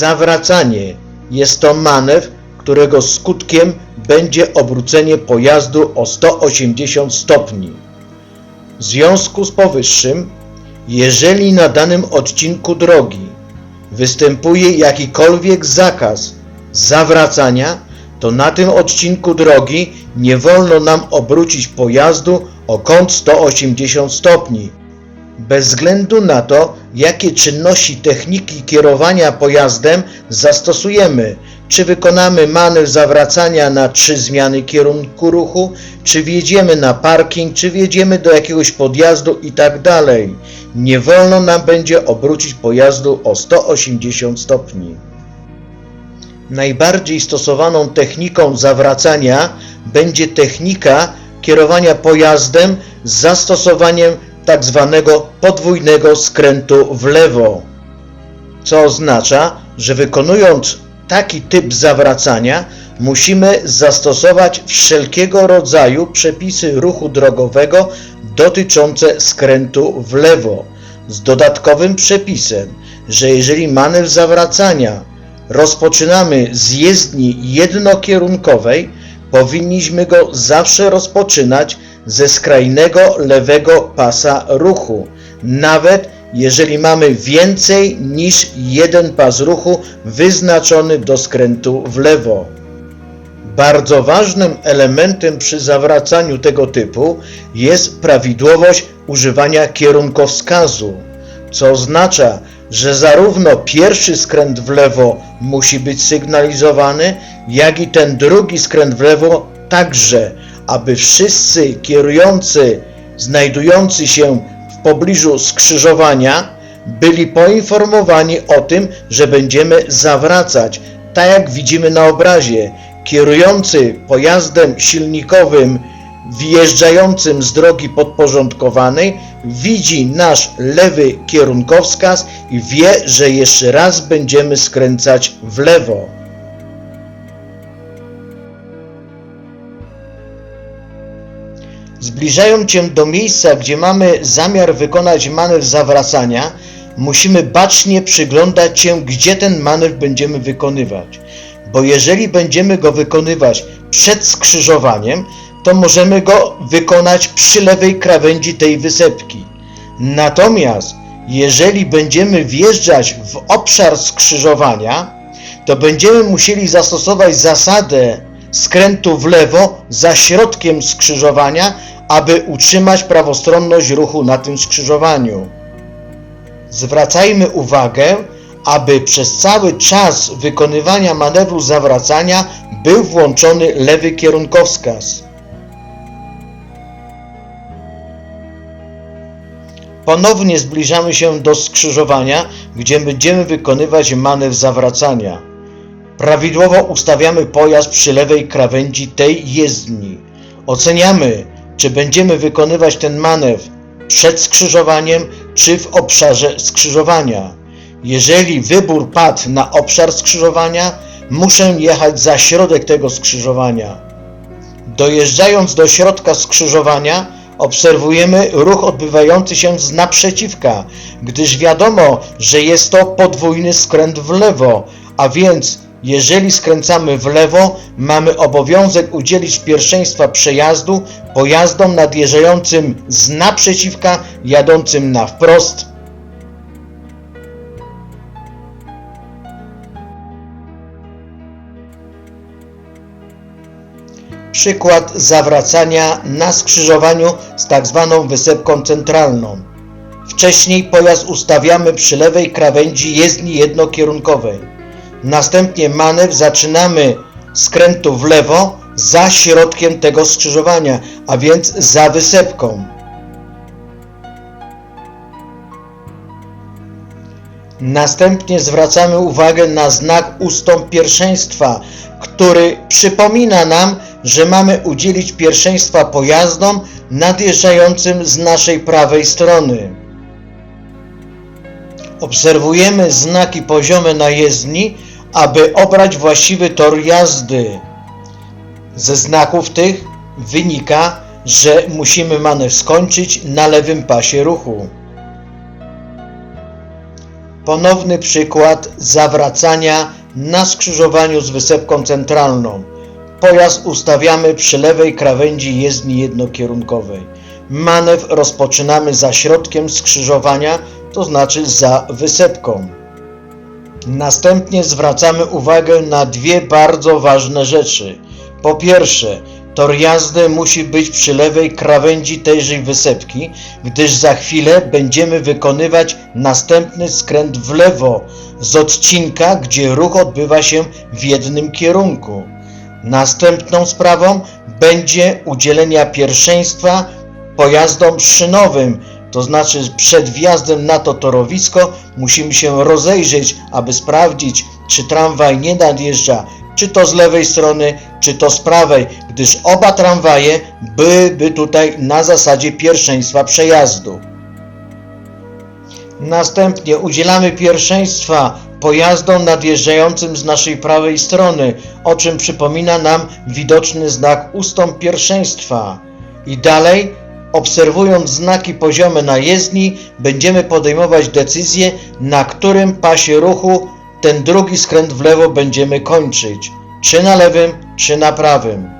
Zawracanie jest to manewr, którego skutkiem będzie obrócenie pojazdu o 180 stopni. W związku z powyższym, jeżeli na danym odcinku drogi występuje jakikolwiek zakaz zawracania, to na tym odcinku drogi nie wolno nam obrócić pojazdu o kąt 180 stopni. Bez względu na to, jakie czynności techniki kierowania pojazdem zastosujemy, czy wykonamy manewr zawracania na trzy zmiany kierunku ruchu, czy wjedziemy na parking, czy wjedziemy do jakiegoś podjazdu i tak. Nie wolno nam będzie obrócić pojazdu o 180 stopni. Najbardziej stosowaną techniką zawracania będzie technika kierowania pojazdem z zastosowaniem tak zwanego podwójnego skrętu w lewo, co oznacza, że wykonując taki typ zawracania musimy zastosować wszelkiego rodzaju przepisy ruchu drogowego dotyczące skrętu w lewo, z dodatkowym przepisem, że jeżeli manewr zawracania rozpoczynamy z jezdni jednokierunkowej, powinniśmy go zawsze rozpoczynać ze skrajnego lewego pasa ruchu, nawet jeżeli mamy więcej niż jeden pas ruchu wyznaczony do skrętu w lewo. Bardzo ważnym elementem przy zawracaniu tego typu jest prawidłowość używania kierunkowskazu, co oznacza, że zarówno pierwszy skręt w lewo musi być sygnalizowany, jak i ten drugi skręt w lewo także, aby wszyscy kierujący znajdujący się w pobliżu skrzyżowania byli poinformowani o tym, że będziemy zawracać, tak jak widzimy na obrazie. Kierujący pojazdem silnikowym wjeżdżającym z drogi podporządkowanej widzi nasz lewy kierunkowskaz i wie, że jeszcze raz będziemy skręcać w lewo. Zbliżając się do miejsca, gdzie mamy zamiar wykonać manewr zawracania, musimy bacznie przyglądać się, gdzie ten manewr będziemy wykonywać. Bo jeżeli będziemy go wykonywać przed skrzyżowaniem, to możemy go wykonać przy lewej krawędzi tej wysepki. Natomiast jeżeli będziemy wjeżdżać w obszar skrzyżowania, to będziemy musieli zastosować zasadę skrętu w lewo za środkiem skrzyżowania, aby utrzymać prawostronność ruchu na tym skrzyżowaniu. Zwracajmy uwagę, aby przez cały czas wykonywania manewru zawracania był włączony lewy kierunkowskaz. Ponownie zbliżamy się do skrzyżowania, gdzie będziemy wykonywać manewr zawracania. Prawidłowo ustawiamy pojazd przy lewej krawędzi tej jezdni. Oceniamy, czy będziemy wykonywać ten manewr przed skrzyżowaniem, czy w obszarze skrzyżowania. Jeżeli wybór padł na obszar skrzyżowania, muszę jechać za środek tego skrzyżowania. Dojeżdżając do środka skrzyżowania, obserwujemy ruch odbywający się z naprzeciwka, gdyż wiadomo, że jest to podwójny skręt w lewo, a więc jeżeli skręcamy w lewo, mamy obowiązek udzielić pierwszeństwa przejazdu pojazdom nadjeżdżającym z naprzeciwka, jadącym na wprost. Przykład zawracania na skrzyżowaniu z tak zwaną wysepką centralną. Wcześniej pojazd ustawiamy przy lewej krawędzi jezdni jednokierunkowej. Następnie manewr zaczynamy skrętu w lewo za środkiem tego skrzyżowania, a więc za wysepką. Następnie zwracamy uwagę na znak ustąp pierwszeństwa, który przypomina nam, że mamy udzielić pierwszeństwa pojazdom nadjeżdżającym z naszej prawej strony. Obserwujemy znaki poziome na jezdni, aby obrać właściwy tor jazdy. Ze znaków tych wynika, że musimy manewr skończyć na lewym pasie ruchu. Ponowny przykład zawracania na skrzyżowaniu z wysepką centralną. Pojazd ustawiamy przy lewej krawędzi jezdni jednokierunkowej. Manewr rozpoczynamy za środkiem skrzyżowania, to znaczy za wysepką. Następnie zwracamy uwagę na dwie bardzo ważne rzeczy. Po pierwsze, tor jazdy musi być przy lewej krawędzi tejże wysepki, gdyż za chwilę będziemy wykonywać następny skręt w lewo z odcinka, gdzie ruch odbywa się w jednym kierunku. Następną sprawą będzie udzielenia pierwszeństwa pojazdom szynowym, to znaczy przed wjazdem na to torowisko musimy się rozejrzeć, aby sprawdzić, czy tramwaj nie nadjeżdża, czy to z lewej strony, czy to z prawej, gdyż oba tramwaje byłyby tutaj na zasadzie pierwszeństwa przejazdu. Następnie udzielamy pierwszeństwa pojazdom nadjeżdżającym z naszej prawej strony, o czym przypomina nam widoczny znak ustąp pierwszeństwa. I dalej, obserwując znaki poziome na jezdni, będziemy podejmować decyzję, na którym pasie ruchu ten drugi skręt w lewo będziemy kończyć, czy na lewym, czy na prawym.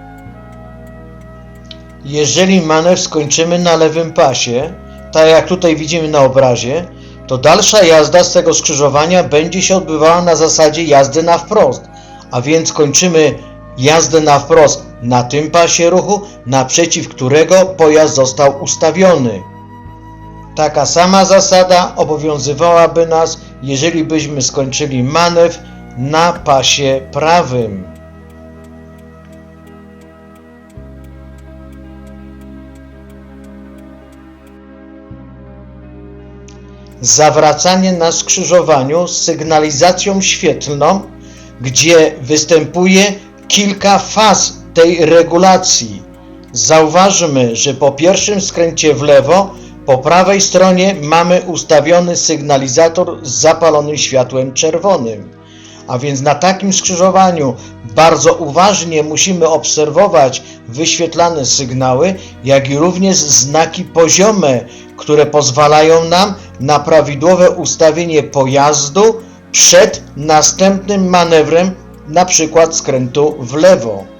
Jeżeli manewr skończymy na lewym pasie, tak jak tutaj widzimy na obrazie, to dalsza jazda z tego skrzyżowania będzie się odbywała na zasadzie jazdy na wprost, a więc kończymy jazdę na wprost na tym pasie ruchu, naprzeciw którego pojazd został ustawiony. Taka sama zasada obowiązywałaby nas, jeżeli byśmy skończyli manewr na pasie prawym. Zawracanie na skrzyżowaniu z sygnalizacją świetlną, gdzie występuje kilka faz tej regulacji. Zauważmy, że po pierwszym skręcie w lewo po prawej stronie mamy ustawiony sygnalizator z zapalonym światłem czerwonym. A więc na takim skrzyżowaniu bardzo uważnie musimy obserwować wyświetlane sygnały, jak i również znaki poziome, które pozwalają nam na prawidłowe ustawienie pojazdu przed następnym manewrem, na przykład skrętu w lewo.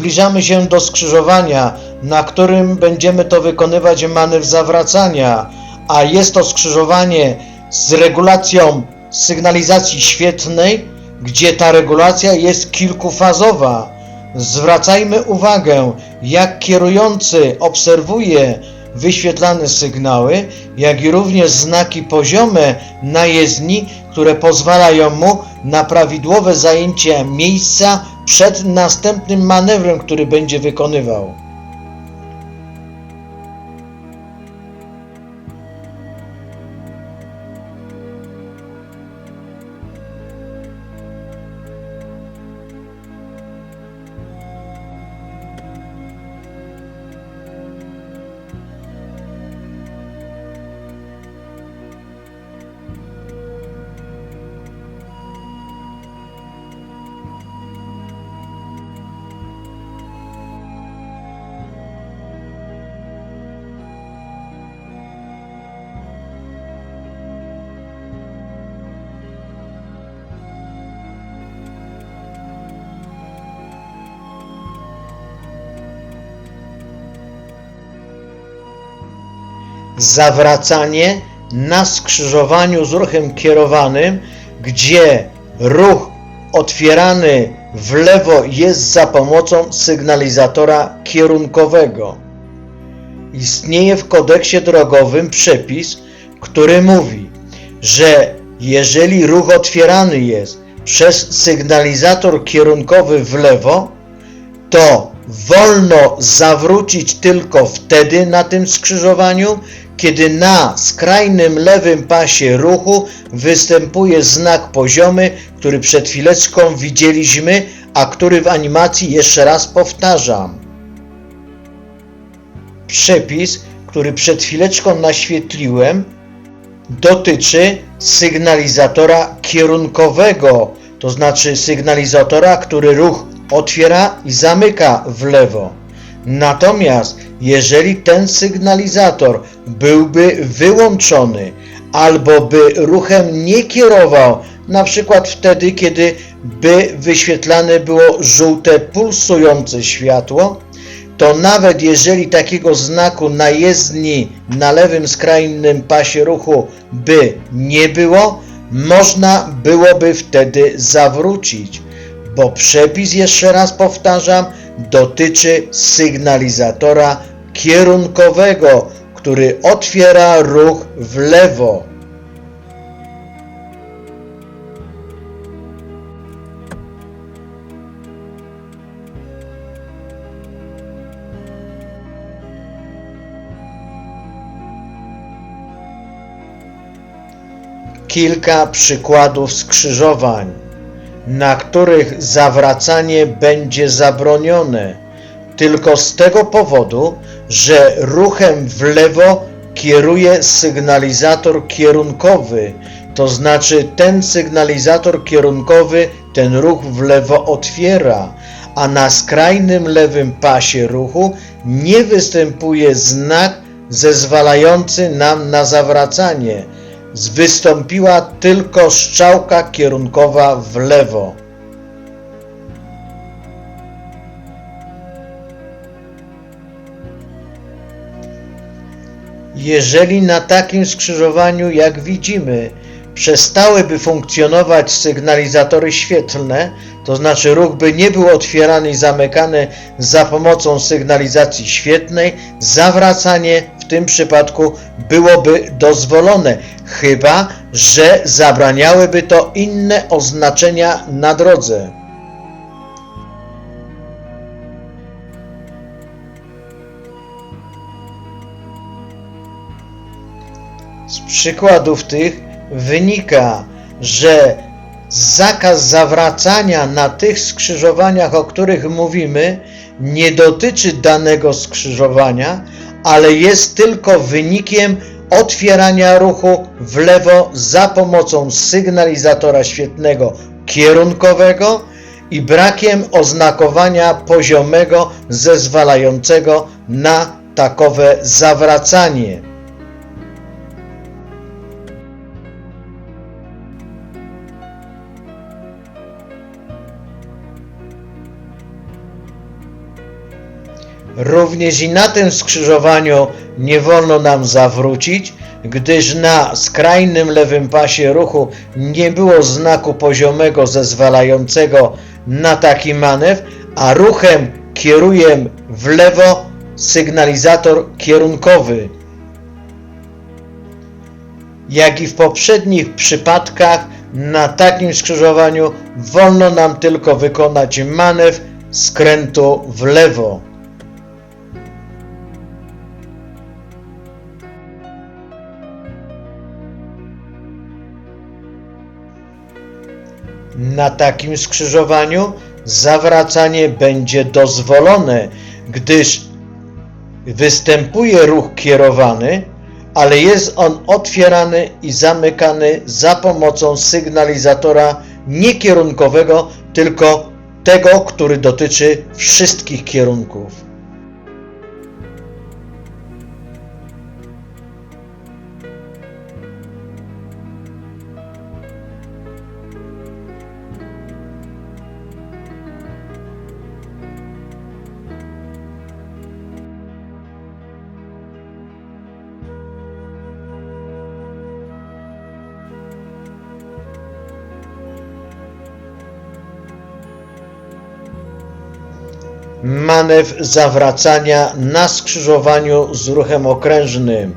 Zbliżamy się do skrzyżowania, na którym będziemy to wykonywać manewr zawracania, a jest to skrzyżowanie z regulacją sygnalizacji świetnej, gdzie ta regulacja jest kilkufazowa. Zwracajmy uwagę, jak kierujący obserwuje wyświetlane sygnały, jak i również znaki poziome na jezdni, które pozwalają mu na prawidłowe zajęcie miejsca przed następnym manewrem, który będzie wykonywał. Zawracanie na skrzyżowaniu z ruchem kierowanym, gdzie ruch otwierany w lewo jest za pomocą sygnalizatora kierunkowego. Istnieje w kodeksie drogowym przepis, który mówi, że jeżeli ruch otwierany jest przez sygnalizator kierunkowy w lewo, to wolno zawrócić tylko wtedy na tym skrzyżowaniu, kiedy na skrajnym lewym pasie ruchu występuje znak poziomy, który przed chwileczką widzieliśmy, a który w animacji jeszcze raz powtarzam. Przepis, który przed chwileczką naświetliłem, dotyczy sygnalizatora kierunkowego, to znaczy sygnalizatora, który ruch otwiera i zamyka w lewo. Natomiast jeżeli ten sygnalizator byłby wyłączony albo by ruchem nie kierował, na przykład wtedy, kiedy by wyświetlane było żółte pulsujące światło, to nawet jeżeli takiego znaku na jezdni na lewym skrajnym pasie ruchu by nie było, można byłoby wtedy zawrócić, bo przepis, jeszcze raz powtarzam, dotyczy sygnalizatora kierunkowego, który otwiera ruch w lewo. Kilka przykładów skrzyżowań, na których zawracanie będzie zabronione tylko z tego powodu, że ruchem w lewo kieruje sygnalizator kierunkowy, to znaczy ten sygnalizator kierunkowy ten ruch w lewo otwiera, a na skrajnym lewym pasie ruchu nie występuje znak zezwalający nam na zawracanie. Wystąpiła tylko strzałka kierunkowa w lewo. Jeżeli na takim skrzyżowaniu, jak widzimy, przestałyby funkcjonować sygnalizatory świetlne, to znaczy ruch by nie był otwierany i zamykany za pomocą sygnalizacji świetnej, zawracanie tym przypadku byłoby dozwolone, chyba że zabraniałyby to inne oznaczenia na drodze. Z przykładów tych wynika, że zakaz zawracania na tych skrzyżowaniach, o których mówimy, nie dotyczy danego skrzyżowania, ale jest tylko wynikiem otwierania ruchu w lewo za pomocą sygnalizatora świetnego kierunkowego i brakiem oznakowania poziomego zezwalającego na takowe zawracanie. Również i na tym skrzyżowaniu nie wolno nam zawrócić, gdyż na skrajnym lewym pasie ruchu nie było znaku poziomego zezwalającego na taki manewr, a ruchem kieruję w lewo sygnalizator kierunkowy. Jak i w poprzednich przypadkach, na takim skrzyżowaniu wolno nam tylko wykonać manewr skrętu w lewo. Na takim skrzyżowaniu zawracanie będzie dozwolone, gdyż występuje ruch kierowany, ale jest on otwierany i zamykany za pomocą sygnalizatora nie kierunkowego, tylko tego, który dotyczy wszystkich kierunków. Manewr zawracania na skrzyżowaniu z ruchem okrężnym.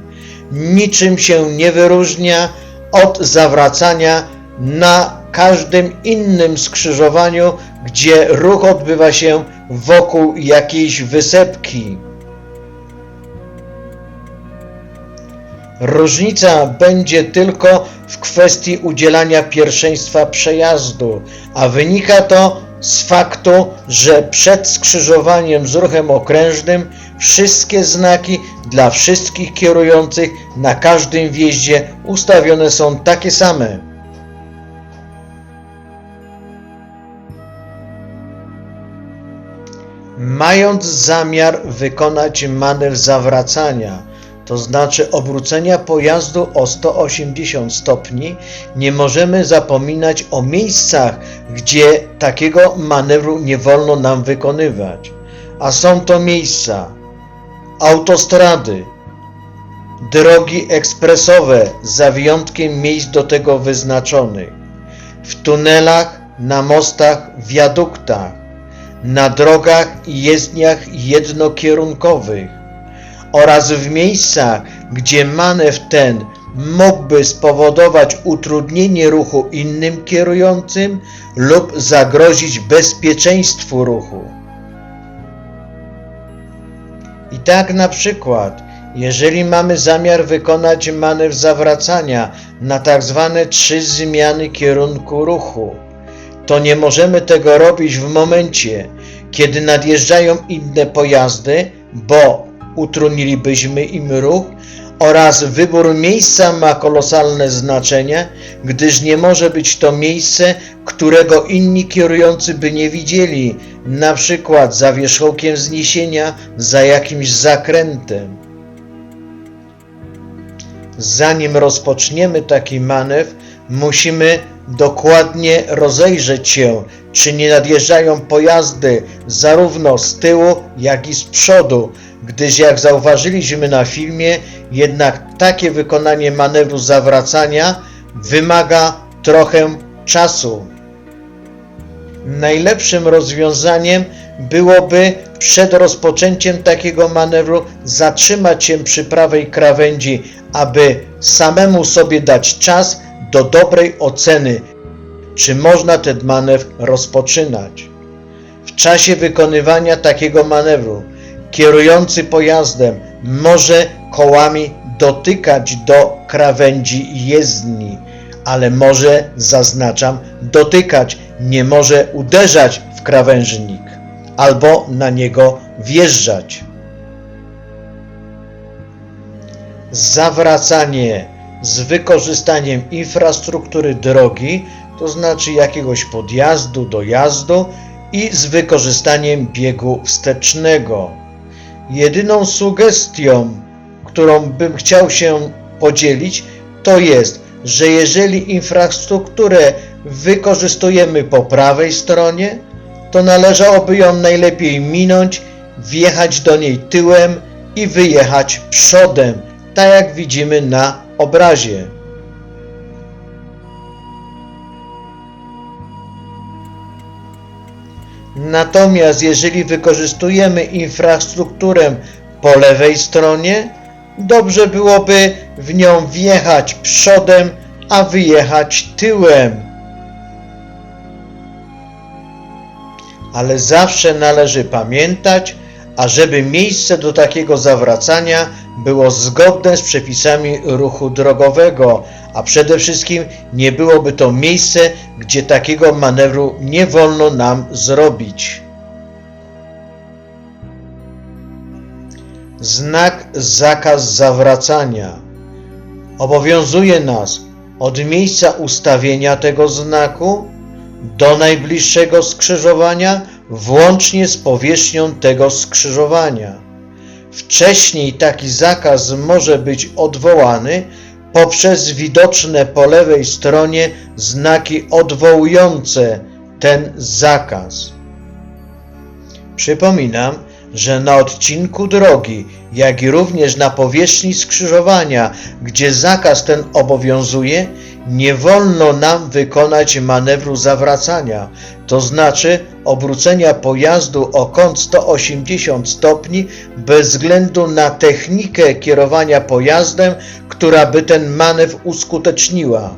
Niczym się nie wyróżnia od zawracania na każdym innym skrzyżowaniu, gdzie ruch odbywa się wokół jakiejś wysepki. Różnica będzie tylko w kwestii udzielania pierwszeństwa przejazdu, a wynika to z faktu, że przed skrzyżowaniem z ruchem okrężnym wszystkie znaki dla wszystkich kierujących na każdym wjeździe ustawione są takie same. Mając zamiar wykonać manewr zawracania, to znaczy obrócenia pojazdu o 180 stopni, nie możemy zapominać o miejscach, gdzie takiego manewru nie wolno nam wykonywać. A są to miejsca autostrady, drogi ekspresowe, za wyjątkiem miejsc do tego wyznaczonych, w tunelach, na mostach, wiaduktach, na drogach i jezdniach jednokierunkowych oraz w miejscach, gdzie manewr ten mógłby spowodować utrudnienie ruchu innym kierującym lub zagrozić bezpieczeństwu ruchu. I tak na przykład, jeżeli mamy zamiar wykonać manewr zawracania na tak zwane trzy zmiany kierunku ruchu, to nie możemy tego robić w momencie, kiedy nadjeżdżają inne pojazdy, bo utrudnilibyśmy im ruch oraz wybór miejsca ma kolosalne znaczenie, gdyż nie może być to miejsce, którego inni kierujący by nie widzieli, na przykład za wierzchołkiem wzniesienia, za jakimś zakrętem. Zanim rozpoczniemy taki manewr, musimy dokładnie rozejrzeć się, czy nie nadjeżdżają pojazdy zarówno z tyłu, jak i z przodu, gdyż jak zauważyliśmy na filmie, jednak takie wykonanie manewru zawracania wymaga trochę czasu. Najlepszym rozwiązaniem byłoby przed rozpoczęciem takiego manewru zatrzymać się przy prawej krawędzi, aby samemu sobie dać czas do dobrej oceny, czy można ten manewr rozpoczynać. W czasie wykonywania takiego manewru kierujący pojazdem może kołami dotykać do krawędzi jezdni, ale może, zaznaczam, dotykać, nie może uderzać w krawężnik albo na niego wjeżdżać. Zawracanie z wykorzystaniem infrastruktury drogi, to znaczy jakiegoś podjazdu, dojazdu i z wykorzystaniem biegu wstecznego. Jedyną sugestią, którą bym chciał się podzielić, to jest, że jeżeli infrastrukturę wykorzystujemy po prawej stronie, to należałoby ją najlepiej minąć, wjechać do niej tyłem i wyjechać przodem, tak jak widzimy na obrazie. Natomiast jeżeli wykorzystujemy infrastrukturę po lewej stronie, dobrze byłoby w nią wjechać przodem, a wyjechać tyłem. Ale zawsze należy pamiętać, ażeby miejsce do takiego zawracania było zgodne z przepisami ruchu drogowego, a przede wszystkim nie byłoby to miejsce, gdzie takiego manewru nie wolno nam zrobić. Znak zakaz zawracania obowiązuje nas od miejsca ustawienia tego znaku do najbliższego skrzyżowania, włącznie z powierzchnią tego skrzyżowania. Wcześniej taki zakaz może być odwołany poprzez widoczne po lewej stronie znaki odwołujące ten zakaz. Przypominam, że na odcinku drogi, jak i również na powierzchni skrzyżowania, gdzie zakaz ten obowiązuje, nie wolno nam wykonać manewru zawracania, to znaczy obrócenia pojazdu o kąt 180 stopni bez względu na technikę kierowania pojazdem, która by ten manewr uskuteczniła.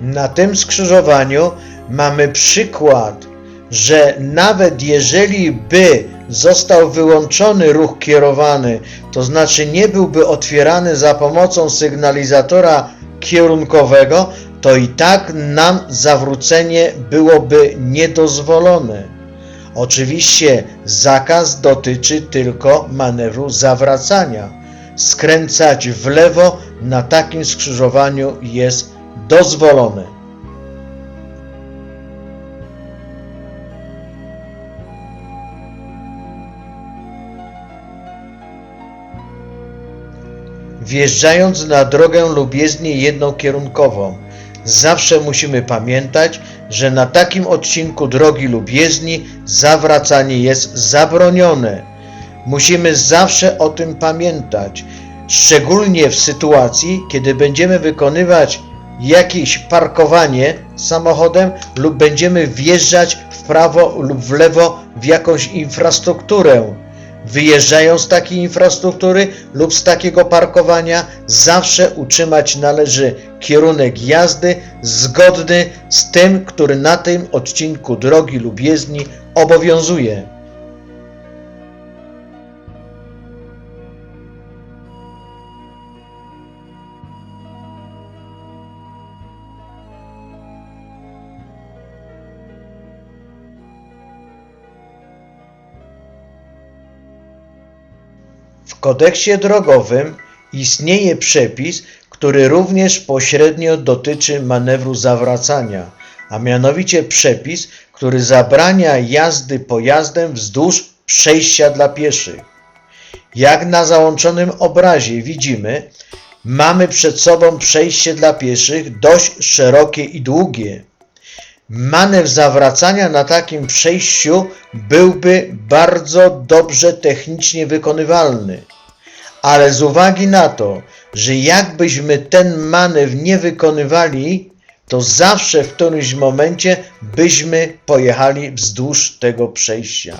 Na tym skrzyżowaniu mamy przykład, że nawet jeżeli by został wyłączony ruch kierowany, to znaczy nie byłby otwierany za pomocą sygnalizatora kierunkowego, to i tak nam zawrócenie byłoby niedozwolone. Oczywiście zakaz dotyczy tylko manewru zawracania. Skręcać w lewo na takim skrzyżowaniu jest dozwolone. Wjeżdżając na drogę lub jezdnię jednokierunkową, zawsze musimy pamiętać, że na takim odcinku drogi lub jezdni zawracanie jest zabronione. Musimy zawsze o tym pamiętać, szczególnie w sytuacji, kiedy będziemy wykonywać jakieś parkowanie samochodem lub będziemy wjeżdżać w prawo lub w lewo w jakąś infrastrukturę. Wyjeżdżając z takiej infrastruktury lub z takiego parkowania, zawsze utrzymać należy kierunek jazdy zgodny z tym, który na tym odcinku drogi lub jezdni obowiązuje. W kodeksie drogowym istnieje przepis, który również pośrednio dotyczy manewru zawracania, a mianowicie przepis, który zabrania jazdy pojazdem wzdłuż przejścia dla pieszych. Jak na załączonym obrazie widzimy, mamy przed sobą przejście dla pieszych dość szerokie i długie. Manewr zawracania na takim przejściu byłby bardzo dobrze technicznie wykonywalny. Ale z uwagi na to, że jakbyśmy ten manewr nie wykonywali, to zawsze w którymś momencie byśmy pojechali wzdłuż tego przejścia.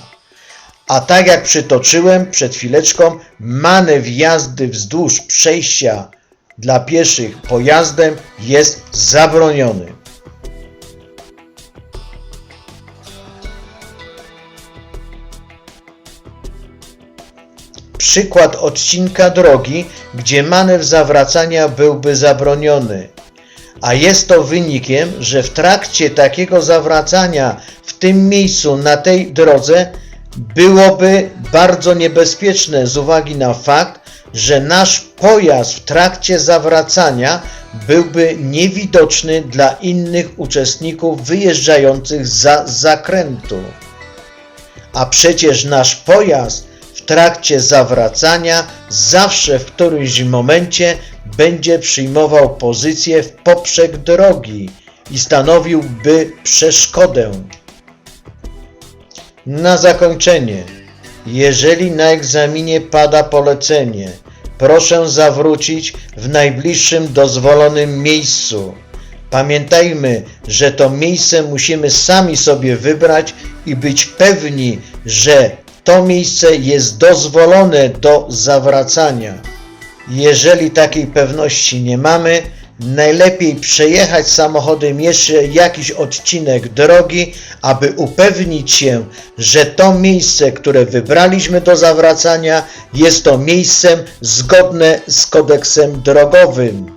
A tak jak przytoczyłem przed chwileczką, manewr jazdy wzdłuż przejścia dla pieszych pojazdem jest zabroniony. Przykład odcinka drogi, gdzie manewr zawracania byłby zabroniony. A jest to wynikiem, że w trakcie takiego zawracania w tym miejscu na tej drodze byłoby bardzo niebezpieczne z uwagi na fakt, że nasz pojazd w trakcie zawracania byłby niewidoczny dla innych uczestników wyjeżdżających za zakrętu. A przecież nasz pojazd trakcie zawracania zawsze w którymś momencie będzie przyjmował pozycję w poprzek drogi i stanowiłby przeszkodę. Na zakończenie, jeżeli na egzaminie pada polecenie, proszę zawrócić w najbliższym dozwolonym miejscu. Pamiętajmy, że to miejsce musimy sami sobie wybrać i być pewni, że to miejsce jest dozwolone do zawracania. Jeżeli takiej pewności nie mamy, najlepiej przejechać samochodem jeszcze jakiś odcinek drogi, aby upewnić się, że to miejsce, które wybraliśmy do zawracania, jest to miejscem zgodne z kodeksem drogowym.